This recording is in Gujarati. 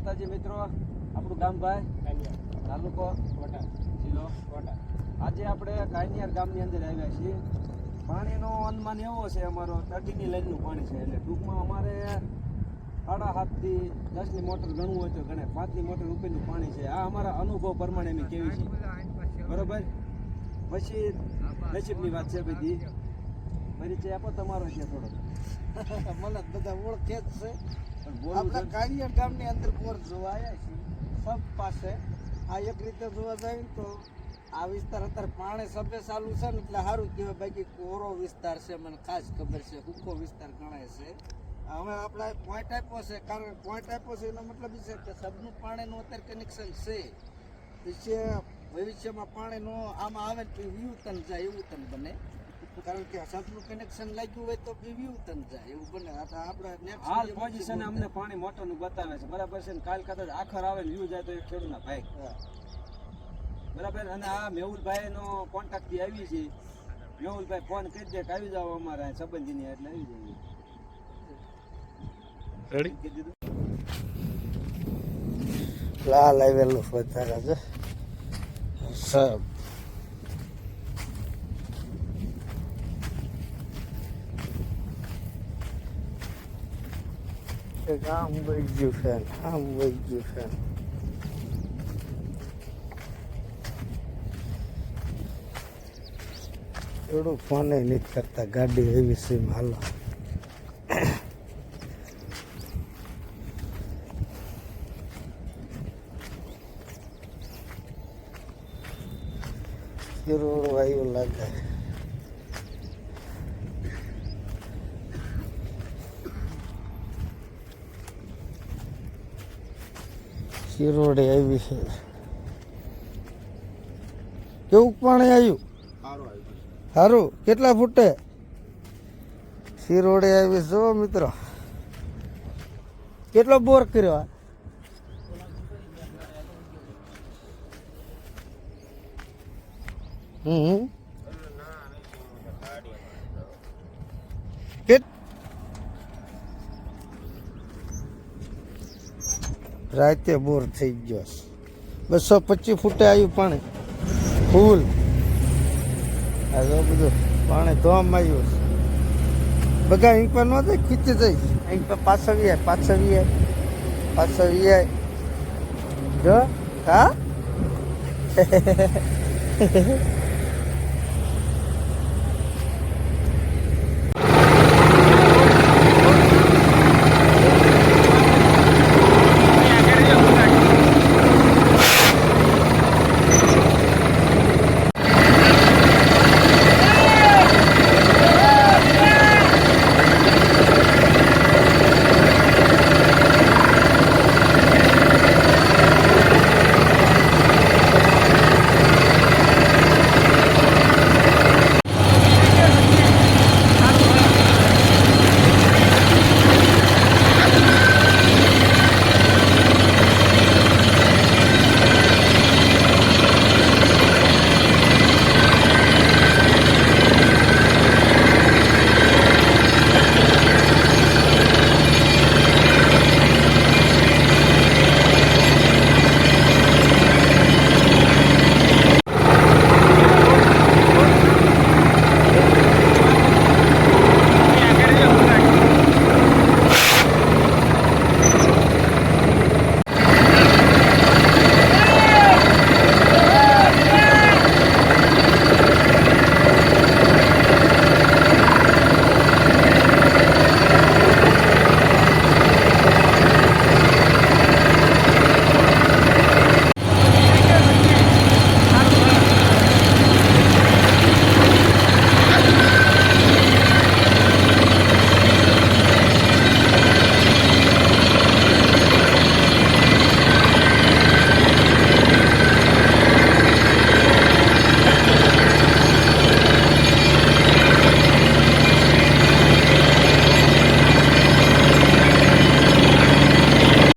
માતાજી મિત્રો, આપણું ગામ ભાઈ, તાલુકો જિલ્લો આજે આપણે કાયનિયાર ગામની અંદર આવ્યા છીએ. પાણીનો અનુમાન એવો છે અમારો, તટીની લાઈનનું પાણી છે એટલે ટૂંકમાં અમારે સાડા સાતથી દસની મોટર ગણવું હોય તો ગણે પાંચની મોટર ઉપરનું પાણી છે. આ અમારા અનુભવ પ્રમાણે એની કેવી છે બરોબર? પછી નસીબની વાત છે બધી. પરિચય આપો, તમારો છે થોડો મને બધા ઓળખે જ છે. આપણા કાળિયા ગામની અંદર બોર જોવા આવ્યા છીએ સબ પાસે આ એક રીતે જોવા જાય તો આ વિસ્તાર અત્યારે પાણી સભ્ય ચાલુ છે ને એટલે સારું કહેવાય. બાકી કોરો વિસ્તાર છે મને ખાસ ખબર છે. હુકો વિસ્તાર ગણાય છે. હવે આપણે પોઈન્ટ આપ્યો છે. કારણ પોઈન્ટ આપ્યો છે એનો મતલબ એ છે કે સબનું પાણીનું અત્યારે કનેક્શન છે. પછી ભવિષ્યમાં પાણીનો આમાં આવે તો વ્યૂ તન જાય એવું તન બને. કારણ કે સાતનું કનેક્શન લાગ્યું હોય તો વ્યૂ તન જાય એવું બને. આ તો આપણે હાલ પોઝિશન અમને પાણી મોટોનું બતાવે છે. બરાબર છે ને? કાલ કદાચ આખર આવે ને વ્યૂ જાય તો એક ખેડૂતના ભાઈ. બરાબર? અને આ મેહુલભાઈ નો કોન્ટેક્ટથી આવી છે. મેહુલભાઈ ફોન કરી દે કે આવી જાઓ અમારા સંબંધીની એટલે આવી જઈએ રેડી કીધું તું. લાલ આવેલું વધારે છે એક આમ વહી ગયું છે આમ વહી ગયું છે. થોડું ફોને નથી કરતા, ગાડી એવી સીમ હાલો રોડ વાયુ લાગે શિરોડે આવી છે. કેવું પાણી આવ્યું? સારું કેટલા ફૂટે? શિરોડે આવી જો મિત્રો. કેટલો બોર કર્યો? હમ. રાતે બોર થઈ ગયો બસો પચીસ ફૂટે આવ્યું પાણી. ફૂલ. આ બધું પાણી ધોમ આવ્યું છે. બધા અહીં પર ન થાય, ખીચી જાય. અહીં પર પાછળ જાય પાછળ જાય પાછળ જાય જો, હા?